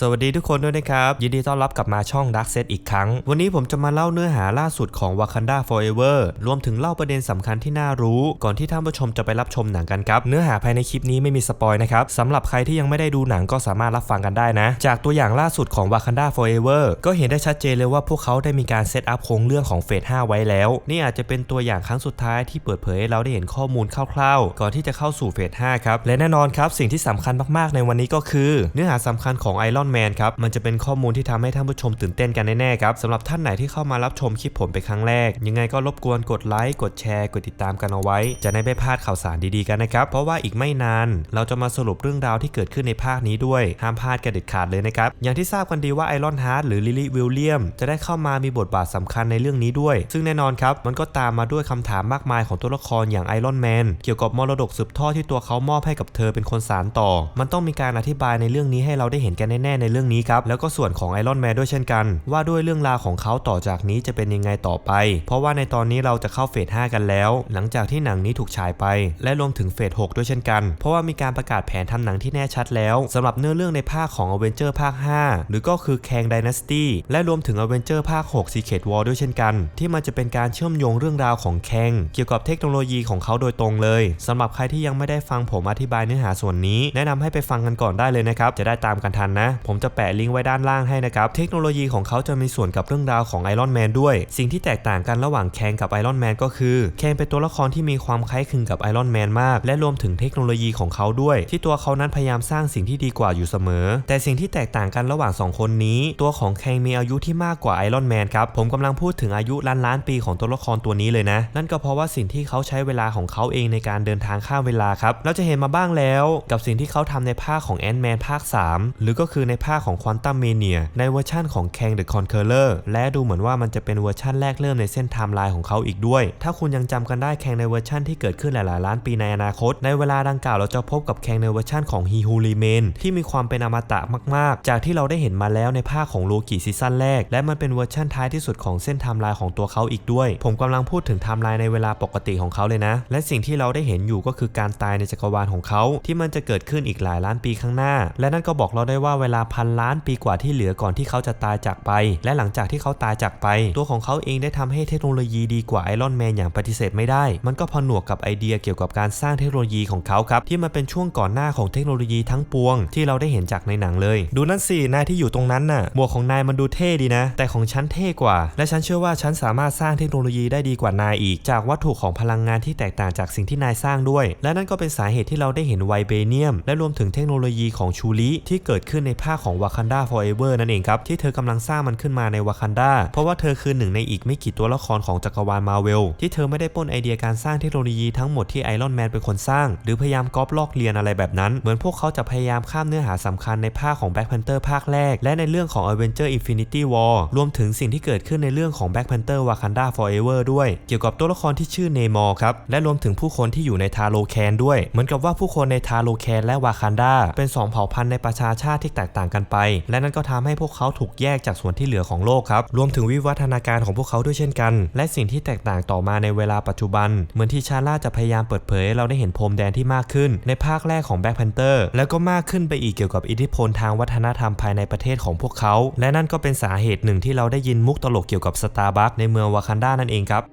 สวัสดีทุกคนด้วยนะครับ ยินดีต้อนรับกลับมาช่อง Dark Set อีกครั้ง วันนี้ผมจะมาเล่าเนื้อหาล่าสุดของ Wakanda Forever รวมถึงเล่าประเด็นสำคัญที่น่ารู้ ก่อนที่ท่านผู้ชมจะไปรับชมหนังกันครับ เนื้อหาภายในคลิปนี้ไม่มีสปอยนะครับสำหรับใครที่ยังไม่ได้ดูหนังก็สามารถรับฟังกันได้นะ จากตัวอย่างล่าสุดของ Wakanda Forever ก็เห็นได้ชัดเจนเลยว่าพวกเขาได้มีการเซตอัพโครงเรื่องของเฟส5ไว้แล้ว นี่อาจจะเป็นตัวอย่างครั้งสุดท้ายที่เปิดเผยให้เราได้เห็นข้อมูลคร่าวๆ ก่อนที่จะเข้าสู่เฟส5ครับและแน่นอนครับสิ่งที่สำคัญมากๆในวันนี้ก็คือ เนื้อหาสำคัญของ Iron Man ครับ มันจะเป็นข้อมูลที่ทำให้ท่านผู้ชมตื่นเต้นกันแน่ๆครับสำหรับท่านไหนที่เข้ามารับชมคลิปผมเป็นครั้งแรก ยังไงก็รบกวนกดไลค์ กดแชร์ กดติดตามกันเอาไว้ จะได้ไม่พลาดข่าวสารดีๆกันนะครับ เพราะว่าอีกไม่นาน เราจะมาสรุปเรื่องราวที่เกิดขึ้นในภาคนี้ด้วย ห้ามพลาดกันเด็ดขาดเลยนะครับ อย่างที่ทราบกันดีว่าไอรอนฮาร์ดหรือลิลี่วิลเลียมจะได้เข้ามามีบทบาทสำคัญในเรื่องนี้ด้วย ซึ่งแน่นอนครับ มันก็ตามมาด้วยคำถามมากมายของตัวละครอย่างไอรอนแมนเกี่ยวกับมรดกสืบทอดที่ตัวเขามอบให้กับเธอเป็นคนสานต่อ มันต้องมีการอธิบายในเรื่องนี้ให้เราได้เห็นกันแน่ในเรื่องนี้ครับ แล้วก็ส่วนของไอรอนแมนด้วยเช่นกัน ว่าด้วยเรื่องราวของเขาต่อจากนี้จะเป็นยังไงต่อไป เพราะว่าในตอนนี้เราจะเข้าเฟส 5 กันแล้ว หลังจากที่หนังนี้ถูกฉายไป และรวมถึงเฟส 6 ด้วยเช่นกัน เพราะว่ามีการประกาศแผนทำหนังที่แน่ชัดแล้วสำหรับเนื้อเรื่องในภาคของ a v e n g e r ภาค 5 หรือก็คือ Kang Dynasty และรวมถึง a v e n g e r ภาค6 Secret War ด้วยเช่นกัน ที่มันจะเป็นการเชื่อมโยงเรื่องราวของแคงเกี่ยวกับเทคโนโลยีของเขาโดยตรงเลยสำหรับใครที่ยังไม่ได้ฟังผมอธิบายเนื้อหาส่วนนี้ แนะนำให้ไปฟังกันก่อนได้เลยนะครับจะได้ตามกันทันนะผมจะแปะลิงก์ไว้ด้านล่างให้นะครับเทคโนโลยีของเขาจะมีส่วนกับเรื่องราวของไอรอนแมนด้วย สิ่งที่แตกต่างกันระหว่างแคงกับไอรอนแมนก็คือแคงเป็นตัวละครที่มีความคล้ายคลึงกับไอรอนแมนมาก และรวมถึงเทคโนโลยีของเขาด้วย ที่ตัวเขานั้นพยายามสร้างสิ่งที่ดีกว่าอยู่เสมอ แต่สิ่งที่แตกต่างกันระหว่างสองคนนี้ ตัวของแคงมีอายุที่มากกว่าไอรอนแมนครับผมกำลังพูดถึงอายุล้านล้านปีของตัวละครตัวนี้เลยนะ นั่นก็เพราะว่าสิ่งที่เขาใช้เวลาของเขาเองในการเดินทางข้ามเวลาครับเราจะเห็นมาบ้างแล้ว กับสิ่งที่เขาทำในภาคของแอนด์แมนภาค 3 หรือก็คือในภาคของควอนตัมเมเนียในเวอร์ชั่นของแคงเดอะคอนเคอร์เลอร์และดูเหมือนว่ามันจะเป็นเวอร์ชั่นแรกเริ่มในเส้นไทม์ไลน์ของเขาอีกด้วย ถ้าคุณยังจำกันได้แคงในเวอร์ชั่นที่เกิดขึ้นหลายๆล้านปีในอนาคต ในเวลาดังกล่าวเราจะพบกับแคงในเวอร์ชั่นของฮีฮูรีเมนที่มีความเป็นอมตะมาก ๆ จากที่เราได้เห็นมาแล้วในภาคของโลกิซีซั่นแรก และมันเป็นเวอร์ชั่นท้ายที่สุดของเส้นไทม์ไลน์ของตัวเขาอีกด้วย ผมกำลังพูดถึงไทม์ไลน์ในเวลาปกติของเขาเลยนะ และสิ่งที่เราได้เห็นอยู่ก็คือการตายในจักรวาลของเขา ที่มันจะเกิดขึ้นอีกหลายล้านปีข้างหน้า และนั่นก็บอกเราได้ว่าเวลาพันล้านปีกว่าที่เหลือก่อนที่เขาจะตายจากไป และหลังจากที่เขาตายจากไป ตัวของเขาเองได้ทำให้เทคโนโลยีดีกว่าไอรอนแมนอย่างปฏิเสธไม่ได้ มันก็ผนวกกับไอเดียเกี่ยวกับการสร้างเทคโนโลยีของเขาครับ ที่มันเป็นช่วงก่อนหน้าของเทคโนโลยีทั้งปวง ที่เราได้เห็นจากในหนังเลย ดูนั่นสินายที่อยู่ตรงนั้นน่ะหมวกของนายมันดูเท่ดีนะ แต่ของฉันเท่กว่า และฉันเชื่อว่าฉันสามารถสร้างเทคโนโลยีได้ดีกว่านายอีก จากวัตถุของพลังงานที่แตกต่างจากสิ่งที่นายสร้างด้วย และนั่นก็เป็นสาเหตุที่เราได้เห็นไวเบเนียม และรวมถึงเทคโนโลยีของชูริที่เกิดขึ้นในภาคของ Wakanda Forever นั่นเองครับ ที่เธอกำลังสร้างมันขึ้นมาใน Wakanda เพราะว่าเธอคือหนึ่งในอีกไม่กี่ตัวละครของจักรวาลมาเวลที่เธอไม่ได้ป้นไอเดียการสร้างเทคโนโลยีทั้งหมดที่ไอรอนแมนเป็นคนสร้าง หรือพยายามก๊อปลอกเลียนอะไรแบบนั้น เหมือนพวกเขาจะพยายามข้ามเนื้อหาสำคัญในภาคของ Black Panther ภาคแรก และในเรื่องของ Avenger Infinity War รวมถึงสิ่งที่เกิดขึ้นในเรื่องของ Black Panther Wakanda Forever ด้วย เกี่ยวกับตัวละครที่ชื่อเนมอร์ครับและรวมถึงผู้คนที่อยู่ในทาโลแคนด้วย เหมือนกับว่าผู้คนในทาโลแคนและวาคันดาเป็นสองเผ่าพันธุ์ในประชาชาติที่แตกต่างกันไป และนั่นก็ทำให้พวกเขาถูกแยกจากส่วนที่เหลือของโลกครับ รวมถึงวิวัฒนาการของพวกเขาด้วยเช่นกัน และสิ่งที่แตกต่างต่อมาในเวลาปัจจุบัน เหมือนที่ชาร่าจะพยายามเปิดเผยให้เราได้เห็นพรมแดนที่มากขึ้น ในภาคแรกของแบ็คแพนเตอร์แล้วก็มากขึ้นไปอีกเกี่ยวกับอิทธิพลทางวัฒนธรรมภายในประเทศของพวกเขา และนั่นก็เป็นสาเหตุหนึ่งที่เราได้ยินมุกตลกเกี่ยวกับสตาร์บัคในเมืองวากันดานั่นเองครับ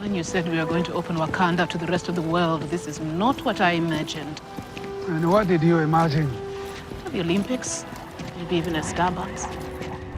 When you said we are going to open Wakanda to the rest of the world, this is not what I imagined. And what did you imagine? The Olympics, maybe even a Starbucks.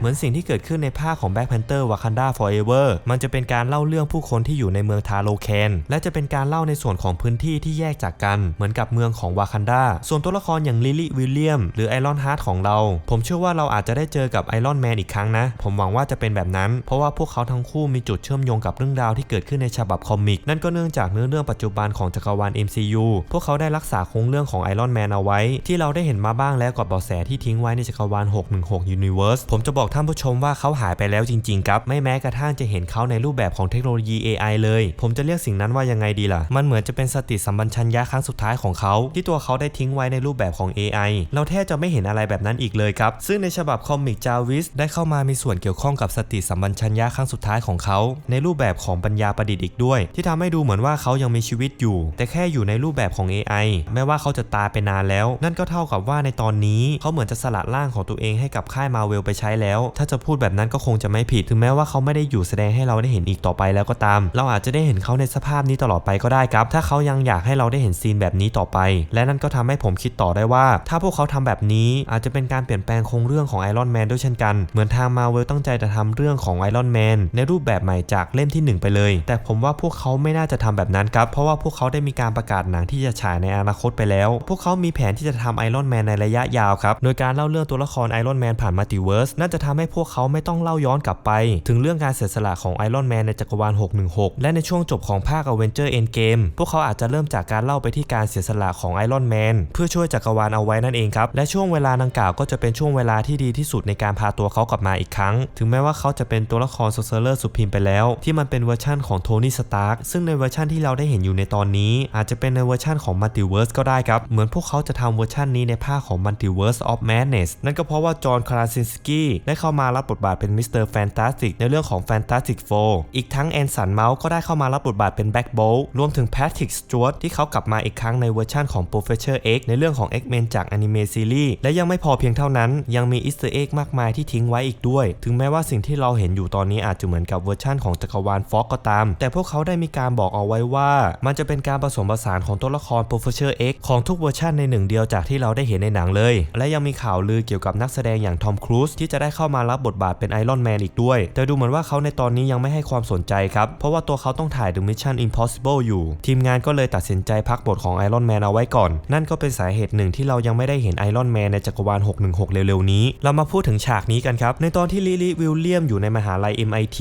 เหมือนสิ่งที่เกิดขึ้นในภาคของ Black Panther Wakanda Forever มันจะเป็นการเล่าเรื่องผู้คนที่อยู่ในเมืองทาโลแคนและจะเป็นการเล่าในส่วนของพื้นที่ที่แยกจากกัน เหมือนกับเมืองของวากันดาส่วนตัวละครอย่างลิลี่วิลเลียมหรือไอรอนฮาร์ดของเรา ผมเชื่อว่าเราอาจจะได้เจอกับไอรอนแมนอีกครั้งนะ ผมหวังว่าจะเป็นแบบนั้น เพราะว่าพวกเขาทั้งคู่มีจุดเชื่อมโยงกับเรื่องราวที่เกิดขึ้นในฉบับคอมิก นั่นก็เนื่องจากเนื้อเรื่องปัจจุบันของจักรวาล MCU พวกเขาได้รักษาโครงเรื่องของไอรอนแมนเอาไว้ ที่เราได้เห็นมาบ้างแล้วกับเบาะแสที่ทิ้งไว้ในจักรวาล 616 Universe ผมจะบอกท่านผู้ชมว่าเขาหายไปแล้วจริงๆครับไม่แม้กระทั่งจะเห็นเขาในรูปแบบของเทคโนโลยี AI เลย ผมจะเรียกสิ่งนั้นว่ายังไงดีล่ะ มันเหมือนจะเป็นสติสัมปชัญญะครั้งสุดท้ายของเขา ที่ตัวเขาได้ทิ้งไว้ในรูปแบบของ AI เราแทบจะไม่เห็นอะไรแบบนั้นอีกเลยครับ ซึ่งในฉบับคอมิกจาวิสได้เข้ามามีส่วนเกี่ยวข้องกับสติสัมปชัญญะครั้งสุดท้ายของเขา ในรูปแบบของปัญญาประดิษฐ์อีกด้วย ที่ทำให้ดูเหมือนว่าเขายังมีชีวิตอยู่ แต่แค่อยู่ในรูปแบบของ AI แม้ว่าเขาจะตายไปนานแล้ว นั่นก็เท่ากับว่าในตอนนี้เขาเหมือนจะสละร่างของตัวเองให้กับค่ายมาเวลไปใช้แล้วถ้าจะพูดแบบนั้นก็คงจะไม่ผิด ถึงแม้ว่าเขาไม่ได้อยู่แสดงให้เราได้เห็นอีกต่อไปแล้วก็ตาม เราอาจจะได้เห็นเขาในสภาพนี้ตลอดไปก็ได้ครับ ถ้าเขายังอยากให้เราได้เห็นซีนแบบนี้ต่อไป และนั่นก็ทำให้ผมคิดต่อได้ว่า ถ้าพวกเขาทำแบบนี้อาจจะเป็นการเปลี่ยนแปลงโครงเรื่องของไอรอนแมนด้วยเช่นกัน เหมือนทางมาเวลตั้งใจจะทำเรื่องของไอรอนแมนในรูปแบบใหม่จากเล่มที่หนึ่งไปเลย แต่ผมว่าพวกเขาไม่น่าจะทำแบบนั้นครับ เพราะว่าพวกเขาได้มีการประกาศหนังที่จะฉายในอนาคตไปแล้ว พวกเขามีแผนที่จะทำไอรอนแมนในระยะยาวครับ โดยการเล่าเรื่องตัวละครไอรอนแมนผ่านมัลติเวิร์สน่าจะทำให้พวกเขาไม่ต้องเล่าย้อนกลับไป ถึงเรื่องการเสียสละของไอรอนแมนในจักรวาล 616 และในช่วงจบของภาค a v e n g e r Endgame พวกเขาอาจจะเริ่มจากการเล่าไปที่การเสียสละของไอรอนแมนเพื่อช่วยจักรวาลเอาไว้นั่นเองครับ และช่วงเวลาดังกล่าวก็จะเป็นช่วงเวลาที่ดีที่สุดในการพาตัวเขากลับมาอีกครั้ง ถึงแม้ว่าเขาจะเป็นตัวละครโซเซอร์สุพิมไปแล้ว ที่มันเป็นเวอร์ชั่นของโทนี่สตาร์กซึ่งในเวอร์ชั่นที่เราได้เห็นอยู่ในตอนนี้ อาจจะเป็นในเวอร์ชั่นของมัลติเวิร์สก็ได้ครับ เหมือนพวกเขาจะทำเวอร์ชันนี้ในภาคของ Multiverse of Madness นั่นก็เพราะว่าจอห์นคราซินสกี้ได้เข้ามารับบทบาทเป็นมิสเตอร์แฟนตาสติกในเรื่องของ Fantastic Four อีกทั้งแอนสันเมาส์ก็ได้เข้ามารับบทบาทเป็นแบ็กโบลรวมถึงแพทริกสจวตที่เขากลับมาอีกครั้งในเวอร์ชันของ Professor X ในเรื่องของ X-Men จากอนิเมะซีรีส์และยังไม่พอเพียงเท่านั้นยังมีอีสเตอร์เอ็กมากมายที่ทิ้งไว้อีกด้วย ถึงแม้ว่าสิ่งที่เราเห็นอยู่ตอนนี้อาจจะเหมือนกับเวอร์ชันของจักรวาลฟ็อกก็ตาม แต่พวกเขาได้มีการบอกเอาไว้ว่า มันจะเป็นการผสมผสานของตัวละคร Professor X ของทุกเวอร์ชันในหนึ่งเดียวจากที่เราได้เห็นในหนังเลย และยังมีข่าวลือเกี่ยวกับนักแสดงอย่างทอมครูซที่จะได้เข้ามารับบทบาทเป็นไอรอนแมนอีกด้วย แต่ดูเหมือนว่าเขาในตอนนี้ยังไม่ให้ความสนใจครับ เพราะว่าตัวเขาต้องถ่าย The Mission Impossible อยู่ ทีมงานก็เลยตัดสินใจพักบทของไอรอนแมนเอาไว้ก่อน นั่นก็เป็นสาเหตุหนึ่งที่เรายังไม่ได้เห็นไอรอนแมนในจักรวาล 616 เร็วๆ นี้ เรามาพูดถึงฉากนี้กันครับ ในตอนที่ลิลี่วิลเลียมอยู่ในมหาลัย MIT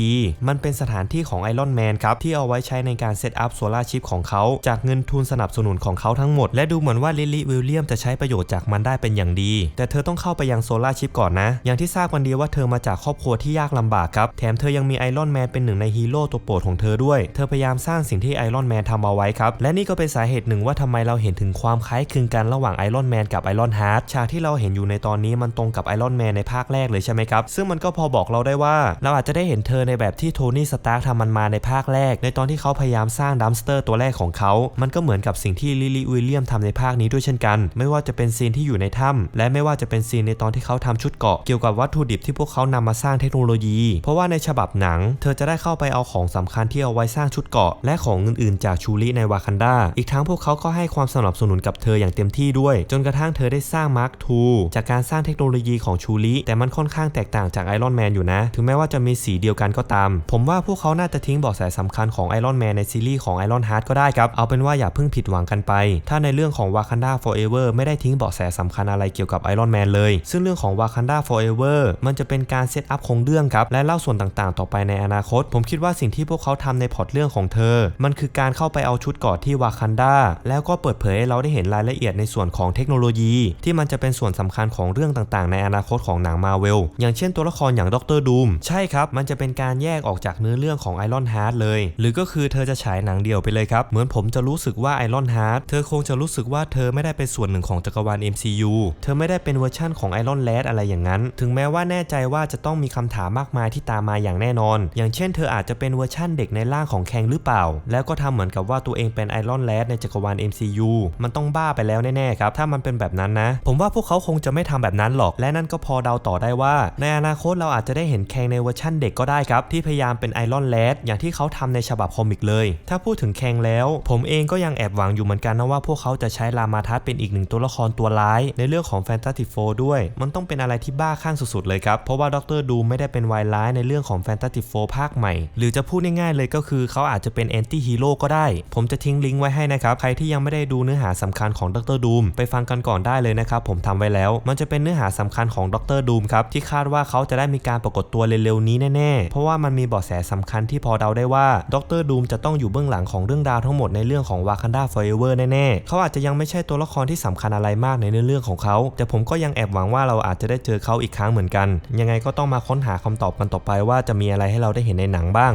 มันเป็นสถานที่ของไอรอนแมนครับที่เอาไว้ใช้ในการเซตอัพโซลาร์ชิปของเขาจากเงินทุนสนับสนุนของเขาทั้งหมด และดูเหมือนว่าลิลี่วิลเลียมจะใช้ประโยชน์จากมันได้เป็นอย่างดี แต่เธอต้องเข้าไปยังโซลาร์ชิปก่อนนะ อย่างที่ทราบกันดีว่าเธอมาจากครอบครัวที่ยากลำบากครับ แถมเธอยังมีไอรอนแมนเป็นหนึ่งในฮีโร่ตัวโปรดของเธอด้วย เธอพยายามสร้างสิ่งที่ไอรอนแมนทำเอาไว้ครับ และนี่ก็เป็นสาเหตุหนึ่งว่าทำไมเราเห็นถึงความคล้ายคลึงกันระหว่างไอรอนแมนกับไอรอนฮาร์ดฉากที่เราเห็นอยู่ในตอนนี้มันตรงกับไอรอนแมนในภาคแรกเลยใช่ไหมครับ ซึ่งมันก็พอบอกเราได้ว่า เราอาจจะได้เห็นเธอในแบบที่โทนี่สตาร์กทำมันมาในภาคแรก ในตอนที่เขาพยายามสร้างดัมสเตอร์ตัวแรกของเขา มันก็เหมือนกับสิ่งที่ลิลี่วิลเลียมทำในภาคนี้ด้วยเช่นกัน ไม่ว่าจะเป็นซีนที่อยู่ในถ้ำและไม่ว่าจะเป็นซีนในตอนที่เขาทำชุดเกาะเกี่ยวกับวัตถุดิบที่พวกเขานำมาสร้างเทคโนโลยี เพราะว่าในฉบับหนัง เธอจะได้เข้าไปเอาของสำคัญที่เอาไว้สร้างชุดเกาะ และของอื่นๆ จากชูริในวากันดา อีกทั้งพวกเขาก็ให้ความสนับสนุนกับเธออย่างเต็มที่ด้วย จนกระทั่งเธอได้สร้างมาร์คทูจากการสร้างเทคโนโลยีของชูริแต่มันค่อนข้างแตกต่างจากไอรอนแมนอยู่นะ ถึงแม้ว่าจะมีสีเดียวกันก็ตาม ผมว่าพวกเขาน่าจะทิ้งเบาะแสสำคัญของไอรอนแมนในซีรีส์ของไอรอนฮาร์ดก็ได้ครับเอาเป็นว่าอย่าเพิ่งผิดหวังกันไป ถ้าในเรื่องของ Wakanda Forever ไม่ได้ทิ้งเบาะแสสำคัญอะไรเกี่ยวกับไอรอนแมนเลย ซึ่งเรื่องของ Wakanda Forever มันจะเป็นการเซตอัพโครงเรื่องครับและเล่าส่วนต่างๆ ต่อไปในอนาคต ผมคิดว่าสิ่งที่พวกเขาทำในพล็อตเรื่องของเธอ มันคือการเข้าไปเอาชุดกราะที่วากันดาแล้วก็เปิดเผยให้เราได้เห็นรายละเอียดในส่วนของเทคโนโลยี ที่มันจะเป็นส่วนสำคัญของเรื่องต่างๆ ในอนาคตของหนังมาเวลอย่างเช่นตัวละครอย่างด็อกเตอร์ดูมใช่ครับ มันจะเป็นการแยกออกจากเนื้อเรื่องของไอรอนฮาร์ดเลย หรือก็คือเธอจะฉายหนังเดี่ยวไปเลยครับ เหมือนผมจะรู้สึกว่าไอรอนฮาร์ดเธอคงจะรู้สึกว่าเธอไม่ได้เป็นส่วนหนึ่งของจักรวาล MCU เธอไม่ได้เป็นเวอร์ชั่นของไอรอนแลดอะไรอย่างนั้น ถึงแม้ว่าแน่่ใจว่าจะต้องมีคำถามมากมายที่ตามมาอย่างแน่นอน อย่างเช่นเธออาจจะเป็นเวอร์ชั่นเด็กในร่างของแคงหรือเปล่า แล้วก็ทำเหมือนกับว่าตัวเองเป็นไอรอนแลดในจักรวาล MCU มันต้องบ้าไปแล้วแน่ๆครับ ถ้ามันเป็นแบบนั้นนะ ผมว่าพวกเขาคงจะไม่ทำแบบนั้นหรอก และนั่นก็พอเดาต่อได้ว่า ในอนาคตเราอาจจะได้เห็นแคงในเวอร์ชั่นเด็กก็ได้ครับ ที่พยายามเป็นไอรอนแลดอย่างที่เขาทำในฉบับคอมิกเลย ถ้าพูดถึงแคงแล้ว ผมเองก็ยังแอบหวังอยู่เหมือนกันนะว่าพวกเขาจะใช้รามาทัสเป็นอีกหนึ่งตัวละครตัวร้าย ในเรื่องของแฟนตาซีโฟด้วย มันต้องเป็นอะไรที่บ้าข้างสุดๆเลยครับเพราะว่าด็อกเตอร์ดูไม่ได้เป็นวายร้ายในเรื่องของแฟนตาซีโฟภาคใหม่ หรือจะพูดง่ายๆเลยก็คือเขาอาจจะเป็นแอนตี้ฮีโร่ก็ได้ ผมจะทิ้งลิงก์ไว้ให้นะครับ ใครที่ยังไม่ได้ดูเนื้อหาสำคัญของด็อกเตอร์ดูมไปฟังกันก่อนได้เลยนะครับผมทำไว้แล้ว มันจะเป็นเนื้อหาสำคัญของด็อกเตอร์ดูมครับที่คาดว่าเขาจะได้มีการปรากฏตัวเร็วๆนี้แน่ๆ เพราะว่ามันมีเบาะแสสำคัญที่พอเดาได้ว่าด็อกเตอร์ดูมจะต้องอยู่เบื้องหลังของเรื่องราวทั้งหมดในเรื่องของ Wakanda Forever แน่ๆเขาอาจจะยังไม่ใช่ตัวละครที่สำคัญอะไรมากในเนื้อเรื่องของเขา แต่ผมก็ยังแอบหวังว่าเราอาจจะได้เจอเขาอีกครั้งเหมือนกันยังไงก็ต้องมาค้นหาคำตอบกันต่อไปว่าจะมีอะไรให้เราได้เห็นในหนังบ้าง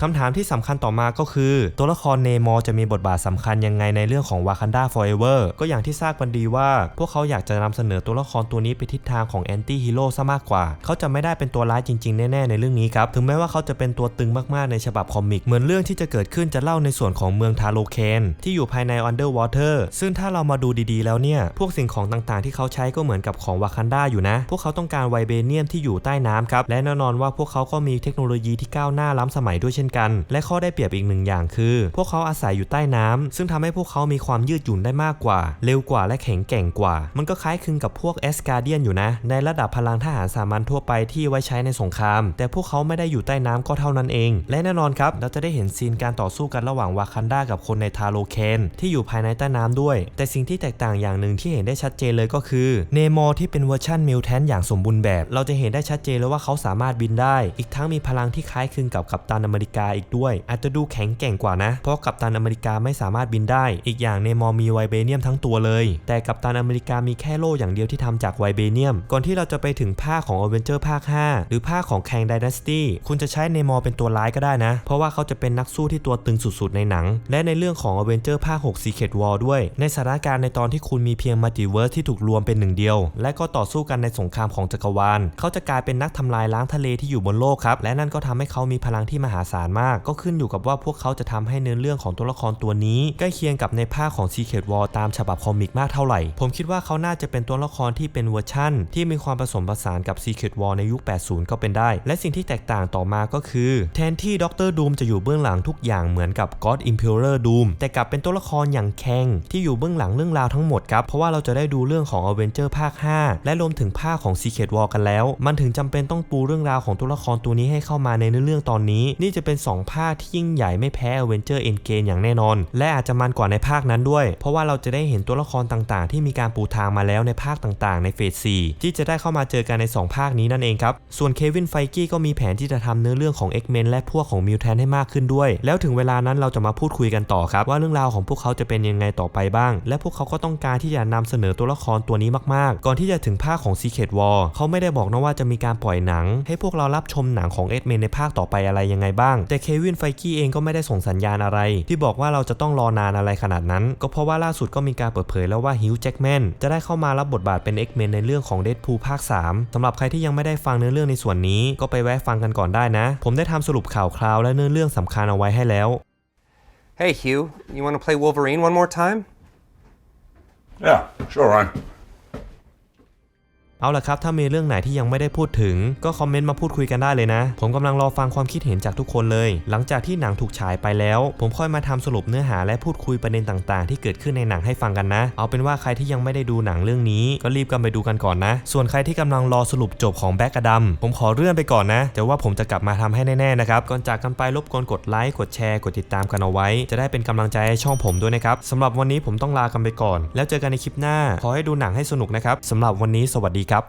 คำถามที่สำคัญต่อมาก็คือ ตัวละครเนมอร์จะมีบทบาทสำคัญยังไงในเรื่องของ Wakanda Forever ก็อย่างที่ทราบกันดีว่า พวกเขาอยากจะนำเสนอตัวละครตัวนี้ไปทิศทางของแอนตี้ฮีโร่ซะมากกว่า เขาจะไม่ได้เป็นตัวร้ายจริงๆ แน่ๆ ในเรื่องนี้ครับ ถึงแม้ว่าเขาจะเป็นตัวตึงมากๆ ในฉบับคอมิก เหมือนเรื่องที่จะเกิดขึ้นจะเล่าในส่วนของเมืองทาโลเคนที่อยู่ภายใน Underwater ซึ่งถ้าเรามาดูดีๆ แล้วเนี่ย พวกสิ่งของต่างๆ ที่เขาใช้ก็เหมือนกับของวากันดาอยู่นะ พวกเขาต้องการไวเบเนียมที่อยู่ใต้น้ำครับ และแน่นอนว่าพวกเขาก็มีเทคโนโลยีที่ก้าวหน้าล้ำสมัยด้วยเช่นกัน และข้อได้เปรียบอีกหนึ่งอย่างคือ พวกเขาอาศัยอยู่ใต้น้ำซึ่งทำให้พวกเขามีความยืดหยุ่นได้มากกว่า เร็วกว่าและแข็งแกร่งกว่า มันก็คล้ายคลึงกับพวกเอสการเดียนอยู่นะ ในระดับพลังทหารสามัญทั่วไปที่ไว้ใช้ในสงคราม แต่พวกเขาไม่ได้อยู่ใต้น้ำก็เท่านั้นเอง และแน่นอนครับเราจะได้เห็นซีนการต่อสู้กันระหว่างวากันดากับคนในทาโลเคนที่อยู่ภายในใต้น้ำด้วย แต่สิ่งที่แตกต่างอย่างหนึ่งที่เห็นได้ชัดเจนเลยก็คือเนมอร์ที่เป็นเวอร์ชันมิวแทนอย่างสมบูรณ์แบบ เราจะเห็นได้ชัดเจนเลยว่าเขาสามารถบินได้ อีกทั้งมีพลังที่คล้ายคลึงกับกัปตันอเมริกาอีกด้วย อาจจะดูแข็งแกร่งกว่านะ เพราะกัปตันอเมริกาไม่สามารถบินได้ อีกอย่างเนมอมีไวเบเนียมทั้งตัวเลย แต่กัปตันอเมริกามีแค่โล่อย่างเดียวที่ทำจากไวเบเนียม ก่อนที่เราจะไปถึงภาคของอเวนเจอร์ภาค 5 หรือภาคของแคง d ด n สตี้คุณจะใช้เนมอเป็นตัวร้ายก็ได้นะ เพราะว่าเขาจะเป็นนักสู้ที่ตัวตึงสุดๆในหนัง และในเรื่องของอเวนเจอร์ภาค6 Secret War ด้วย ในสถานการณ์ในตอนที่คุณมีเพียงมัลติเวิร์สที่ถูกรวมเป็นหนึ่งเดียว และก็ต่อสู้กันในสงครามของจักรวาล เขาจะกลายเป็นนักทำลายล้างทะเลที่อยู่บนโลกครับและนั่นก็ทำให้เขามีพลังที่มหาศาลมาก ก็ขึ้นอยู่กับว่าพวกเขาจะทำให้เนื้อเรื่องของตัวละครตัวนี้ ใกล้เคียงกับในภาคของ Secret War ตามฉบับคอมิกมากเท่าไหร่ ผมคิดว่าเขาน่าจะเป็นตัวละครที่เป็นเวอร์ชั่น ที่มีความผสมผสานกับ Secret War ในยุค 80 ก็เป็นได้ และสิ่งที่แตกต่างต่อมาก็คือ แทนที่ด็อกเตอร์ดูมจะอยู่เบื้องหลังทุกอย่างเหมือนกับ God Emperor Doom แต่กลับเป็นตัวละครอย่างแคงที่อยู่เบื้องหลังเรื่องราวทั้งหมดครับเพราะว่าเราจะได้ดูเรื่องของ Avenger ภาค 5 และรวมถึงภาคของ Secret War กันแล้ว มันถึงจำเป็นต้องปูเรื่องราวของตัวละครตัวนี้ให้เข้ามาในเนื้อเรื่องตอนนี้ นี่จะเป็น็น 2 ภาคที่ยิ่งใหญ่ไม่แพ้ Avenger Endgame อย่างแน่นอน และอาจจะมันกว่าในภาคนั้นด้วย เพราะว่าเราจะได้เห็นตัวละครต่างๆ ที่มีการปูทางมาแล้วในภาคต่างๆ ในเฟส 4 ที่จะได้เข้ามาเจอกันใน 2 ภาคนี้นั่นเองครับ ส่วนเควินไฟกี้ก็มีแผนที่จะทำเนื้อเรื่องของ X-Men และพวกของมิวแทนให้มากขึ้นด้วย แล้วถึงเวลานั้นเราจะมาพูดคุยกันต่อครับว่าเรื่องราวของพวกเขาจะเป็นยังไงต่อไปบ้าง และพวกเขาก็ต้องการที่จะนำเสนอตัวละครตัวนี้มากๆ ก่อนที่จะถึงภาคของ Secret War เขาไม่ได้บอกนะว่าจะมีการปล่อยหนัง ให้พวกเรารับชมหนังของ X-Men ในภาคต่อไปอะไรยังไงบ้างแต่เควินไฟกี้เองก็ไม่ได้ส่งสัญญาณอะไร ที่บอกว่าเราจะต้องรอนานอะไรขนาดนั้น ก็เพราะว่าล่าสุดก็มีการเปิดเผยแล้วว่าฮิวจ์แจ็กแมนจะได้เข้ามารับบทบาทเป็น X-Men ในเรื่องของ Deadpool ภาค 3สำหรับใครที่ยังไม่ได้ฟังเนื้อเรื่องในส่วนนี้ก็ไปแวะฟังกันก่อนได้นะ ผมได้ทำสรุปข่าวคราวและเนื้อเรื่องสำคัญเอาไว้ให้แล้ว Hey, Hugh, you want to play Wolverine one more time? Yeah, sure, Ryan. เอาละครับ ถ้ามีเรื่องไหนที่ยังไม่ได้พูดถึง ก็คอมเมนต์มาพูดคุยกันได้เลยนะ ผมกำลังรอฟังความคิดเห็นจากทุกคนเลย หลังจากที่หนังถูกฉายไปแล้ว ผมค่อยมาทำสรุปเนื้อหาและพูดคุยประเด็นต่างๆ ที่เกิดขึ้นในหนังให้ฟังกันนะ เอาเป็นว่าใครที่ยังไม่ได้ดูหนังเรื่องนี้ ก็รีบกันไปดูกันก่อนนะ ส่วนใครที่กำลังรอสรุปจบของแบ็กอดัมผมขอเลื่อนไปก่อนนะแต่ว่าผมจะกลับมาทำให้แน่ๆนะครับก่อนจากกันไปรบกวนกดไลค์กดแชร์กดติดตามกันเอาไว้ จะได้เป็นกำลังใจให้ช่องผมด้วยนะครับสำหรับวันนี้ผมต้องลากันไปก่อน แล้วเจอกันในคลิปหน้าขอให้ดูหนังให้สนุกนะครับสำหรับวันนี้สวัสดี